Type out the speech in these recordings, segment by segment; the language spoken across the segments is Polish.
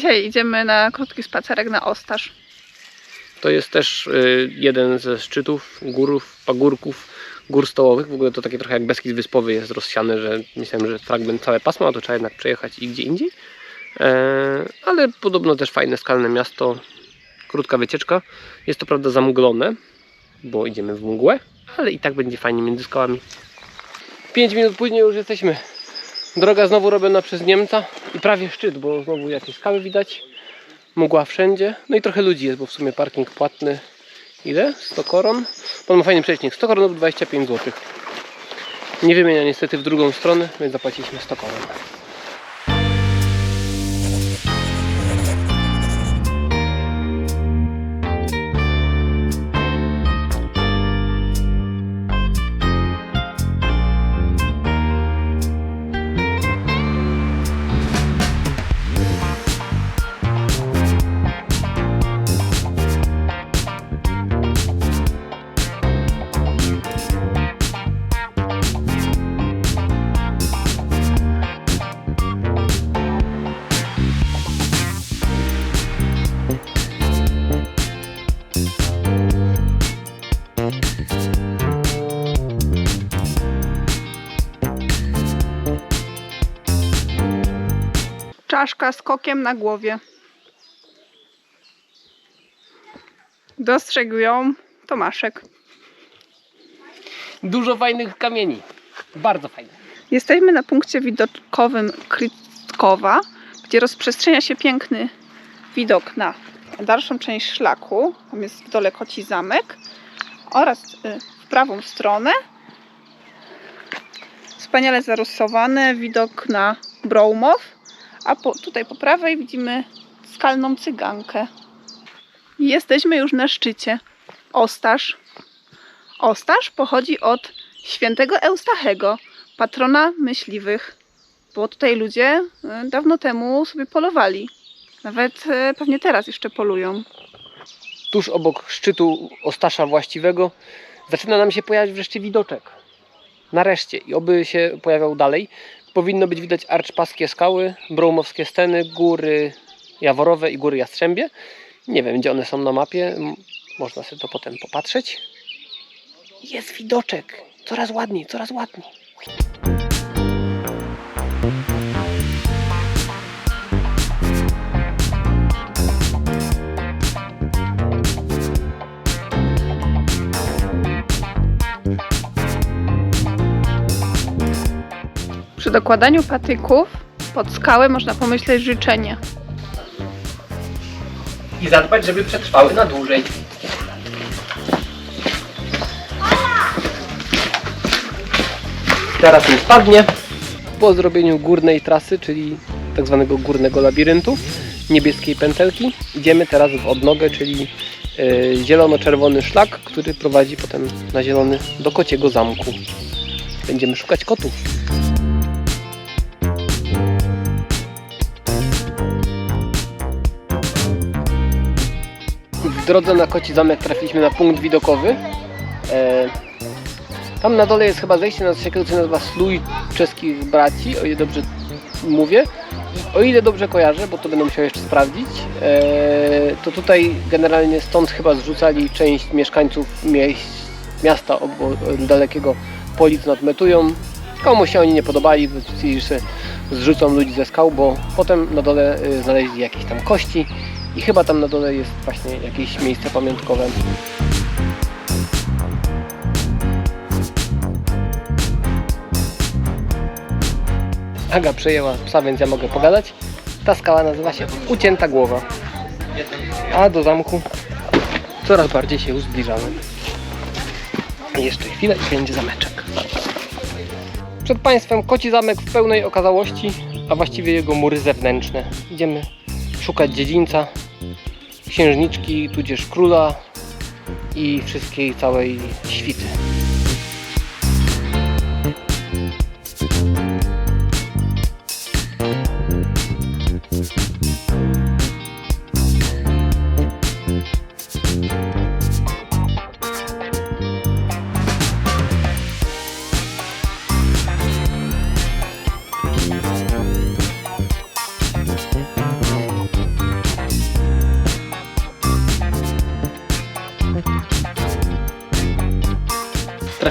Dzisiaj idziemy na krótki spacerek na Ostaż. To jest też y, jeden ze szczytów, górów, pagórków, gór stołowych. W ogóle to takie trochę jak Beskid Wyspowy jest rozsiany, że myślałem, że fragment całe pasmo, a to trzeba jednak przejechać i gdzie indziej. E, ale podobno też fajne skalne miasto, krótka wycieczka. Jest to prawda zamglone, bo idziemy w mgłę, ale i tak będzie fajnie między skałami. 5 minut później już jesteśmy. Droga znowu robiona przez Niemca i prawie szczyt, bo znowu jakieś skały widać. Mgła wszędzie. No i trochę ludzi jest, bo w sumie parking płatny. Ile? 100 koron? Pan ma fajny przeciwnik. 100 koron lub 25 zł. Nie wymienia niestety w drugą stronę, więc zapłaciliśmy 100 koron. Czaszka z kokiem na głowie. Dostrzegł ją Tomaszek. Dużo fajnych kamieni. Bardzo fajnych. Jesteśmy na punkcie widokowym Krytkowa, gdzie rozprzestrzenia się piękny widok na dalszą część szlaku. Tam jest w dole koci zamek oraz y, w prawą stronę wspaniale zarysowany widok na Brołmow, a po, tutaj po prawej widzimy skalną cygankę. Jesteśmy już na szczycie. Ostaż. Ostaż pochodzi od świętego Eustachego, patrona myśliwych. Bo tutaj ludzie y, dawno temu sobie polowali. Nawet y, pewnie teraz jeszcze polują. Tuż obok szczytu Ostasza właściwego zaczyna nam się pojawiać wreszcie widoczek. Nareszcie. I oby się pojawiał dalej. Powinno być widać arczpaskie skały, brołmowskie steny, góry Jaworowe i góry Jastrzębie. Nie wiem, gdzie one są na mapie. Można sobie to potem popatrzeć. Jest widoczek. Coraz ładniej, coraz ładniej. Przy dokładaniu patyków pod skałę można pomyśleć życzenie. I zadbać, żeby przetrwały na dłużej. Teraz nie spadnie. Po zrobieniu górnej trasy, czyli tak zwanego górnego labiryntu, niebieskiej pętelki, idziemy teraz w odnogę, czyli e, zielono-czerwony szlak, który prowadzi potem na zielony do kociego zamku. Będziemy szukać kotów. Drodze na Koci Zamek trafiliśmy na punkt widokowy. E, tam na dole jest chyba zejście na coś takiego, co się nazywa Slój Czeskich Braci, o ile dobrze mówię. O ile dobrze kojarzę, bo to będę musiał jeszcze sprawdzić, e, to tutaj generalnie stąd chyba zrzucali część mieszkańców miasta obo, dalekiego Polic nad Metują. Komuś się oni nie podobali, stwierdzili, że zrzucą ludzi ze skał, bo potem na dole y, znaleźli jakieś tam kości i chyba tam na dole jest właśnie jakieś miejsce pamiątkowe. Aga przejęła psa, więc ja mogę pogadać. Ta skała nazywa się Ucięta Głowa. A do zamku coraz bardziej się zbliżamy. Jeszcze chwilę i będzie zameczek. Przed Państwem koci zamek w pełnej okazałości, a właściwie jego mury zewnętrzne. Idziemy szukać dziedzińca, księżniczki, tudzież króla i wszystkiej całej świty.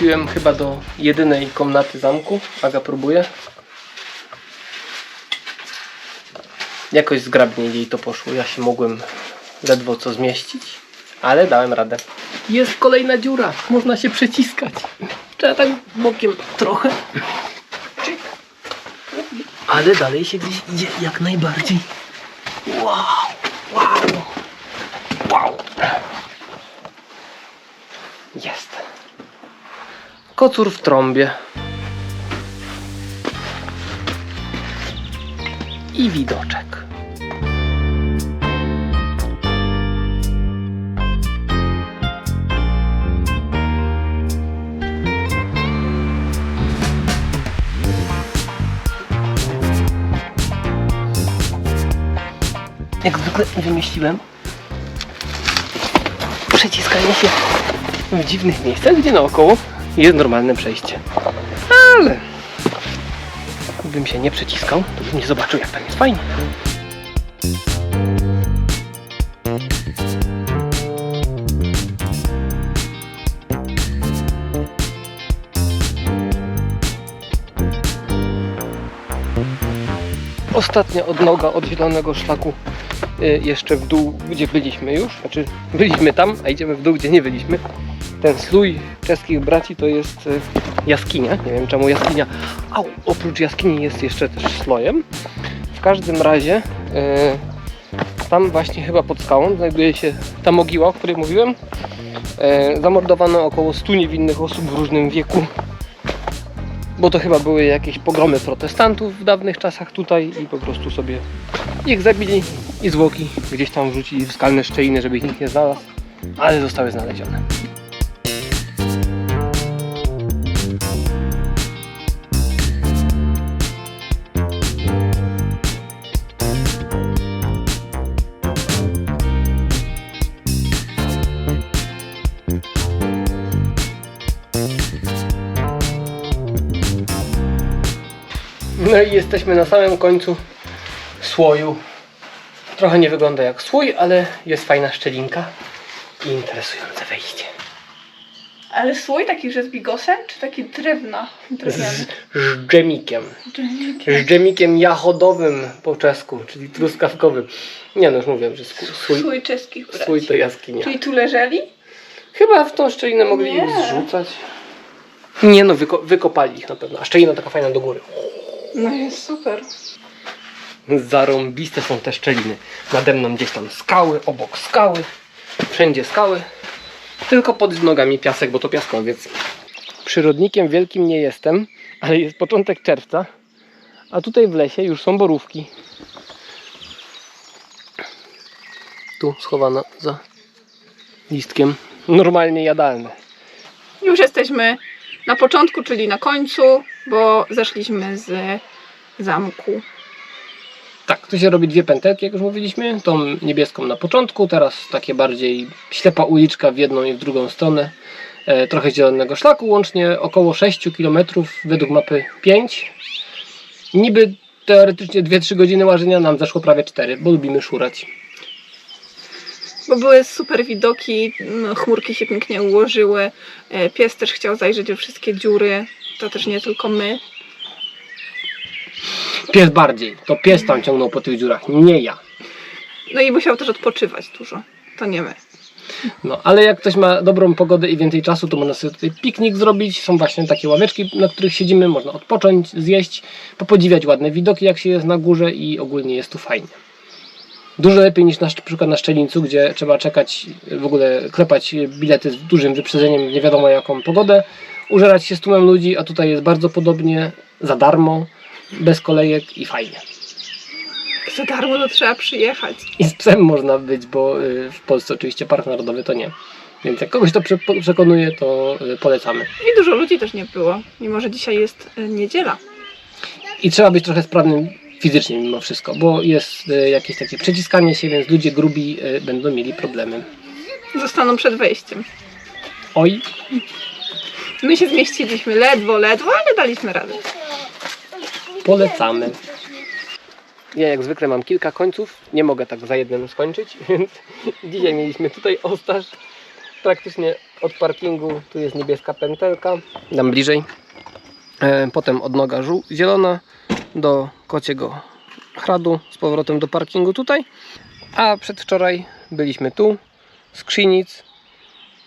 Trafiłem chyba do jedynej komnaty zamku. Aga próbuje. Jakoś zgrabnie jej to poszło. Ja się mogłem ledwo co zmieścić, ale dałem radę. Jest kolejna dziura. Można się przeciskać. Trzeba tak bokiem trochę. Ale dalej się gdzieś idzie jak najbardziej. Wow, wow. Jest. Kocur w trąbie. I widoczek. Jak zwykle wymyśliłem przeciskanie się w dziwnych miejscach, gdzie naokoło jest normalne przejście. Ale gdybym się nie przeciskał, to bym nie zobaczył, jak tam jest fajnie. Ostatnia odnoga od zielonego szlaku y, jeszcze w dół, gdzie byliśmy już. Znaczy, byliśmy tam, a idziemy w dół, gdzie nie byliśmy. Ten slój czeskich braci to jest y, jaskinia. Nie wiem czemu jaskinia. A oprócz jaskini jest jeszcze też slojem. W każdym razie y, tam właśnie chyba pod skałą znajduje się ta mogiła, o której mówiłem. Y, zamordowano około 100 niewinnych osób w różnym wieku. Bo to chyba były jakieś pogromy protestantów w dawnych czasach tutaj i po prostu sobie ich zabili i zwłoki gdzieś tam wrzucili w skalne szczeliny, żeby ich nikt nie znalazł, ale zostały znalezione. No i jesteśmy na samym końcu słoju. Trochę nie wygląda jak słój, ale jest fajna szczelinka i interesujące wejście. Ale słój taki, że z bigosem, czy taki drewna? Drewniany? Z dżemikiem. Z dżemikiem jachodowym po czesku, czyli truskawkowym. Nie no, już mówiłem, że sku- słój, Słój czeskich braci. słój to jaskinia. Czyli tu leżeli? Chyba w tą szczelinę mogli Nie. ich zrzucać. Nie no, wyko- wykopali ich na pewno. A szczelina taka fajna do góry. No jest super. Zarąbiste są te szczeliny. Nade mną gdzieś tam skały, obok skały, wszędzie skały. Tylko pod nogami piasek, bo to piaskowiec. Przyrodnikiem wielkim nie jestem, ale jest początek czerwca, a tutaj w lesie już są borówki. Tu schowana za listkiem. Normalnie jadalne. Już jesteśmy na początku, czyli na końcu, bo zeszliśmy z zamku. Tak, tu się robi dwie pętelki, jak już mówiliśmy. Tą niebieską na początku, teraz takie bardziej ślepa uliczka w jedną i w drugą stronę. E, trochę zielonego szlaku, łącznie około 6 km, według mapy 5. Niby teoretycznie 2-3 godziny łażenia, nam zeszło prawie 4, bo lubimy szurać. Bo były super widoki, chmurki się pięknie ułożyły. e, Pies też chciał zajrzeć we wszystkie dziury. To też nie tylko my. Pies bardziej, to pies tam ciągnął po tych dziurach, nie ja. No i musiał też odpoczywać dużo. To nie my. No, ale jak ktoś ma dobrą pogodę i więcej czasu, to można sobie tutaj piknik zrobić. Są właśnie takie ławeczki, na których siedzimy, można odpocząć, zjeść, popodziwiać ładne widoki, jak się jest na górze i ogólnie jest tu fajnie. Dużo lepiej niż na sz- przykład na Szczelińcu, gdzie trzeba czekać, w ogóle klepać bilety z dużym wyprzedzeniem, nie wiadomo jaką pogodę, użerać się z tłumem ludzi, a tutaj jest bardzo podobnie, za darmo, bez kolejek i fajnie. Za darmo to trzeba przyjechać. I z psem można być, bo y, w Polsce oczywiście park narodowy to nie. Więc jak kogoś to prze- przekonuje, to y, polecamy. I dużo ludzi też nie było, mimo że dzisiaj jest e, niedziela. I trzeba być trochę sprawnym fizycznie mimo wszystko, bo jest y, jakieś takie przeciskanie się, więc ludzie grubi y, będą mieli problemy. Zostaną przed wejściem. Oj, My się zmieściliśmy ledwo, ledwo, ale daliśmy radę. polecamy. Ja jak zwykle mam kilka końców, nie mogę tak za jednym skończyć, więc dzisiaj mieliśmy tutaj Ostaż, praktycznie od parkingu, tu jest niebieska pętelka, dam bliżej. E, Potem odnoga żół- zielona do kociego hradu, z powrotem do parkingu tutaj. A przedwczoraj byliśmy tu, z Krzynic,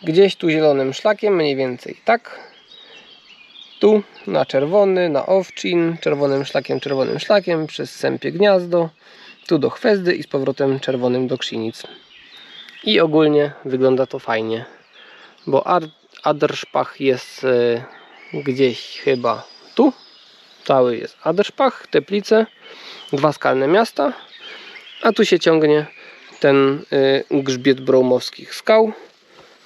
gdzieś tu zielonym szlakiem, mniej więcej tak. Tu na czerwony, na Owczin, czerwonym szlakiem, czerwonym szlakiem, przez Sępie Gniazdo, tu do Chwezdy i z powrotem czerwonym do Krzynic. I ogólnie wygląda to fajnie, bo Aderszpach jest e, gdzieś chyba tu. Cały jest Aderszpach, Teplice, dwa skalne miasta, a tu się ciągnie ten y, grzbiet broumowskich skał,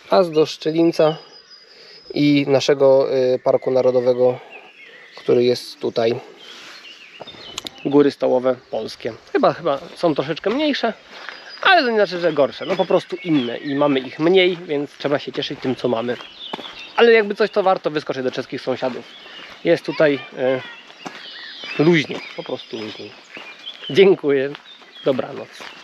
aż do Szczelinca i naszego y, Parku Narodowego, który jest tutaj. Góry stołowe polskie. Chyba, chyba są troszeczkę mniejsze, ale to nie znaczy, że gorsze. No po prostu inne i mamy ich mniej, więc trzeba się cieszyć tym, co mamy. Ale jakby coś, to warto wyskoczyć do czeskich sąsiadów. Jest tutaj y, luźniej, po prostu luźniej. Dziękuję. Dobranoc.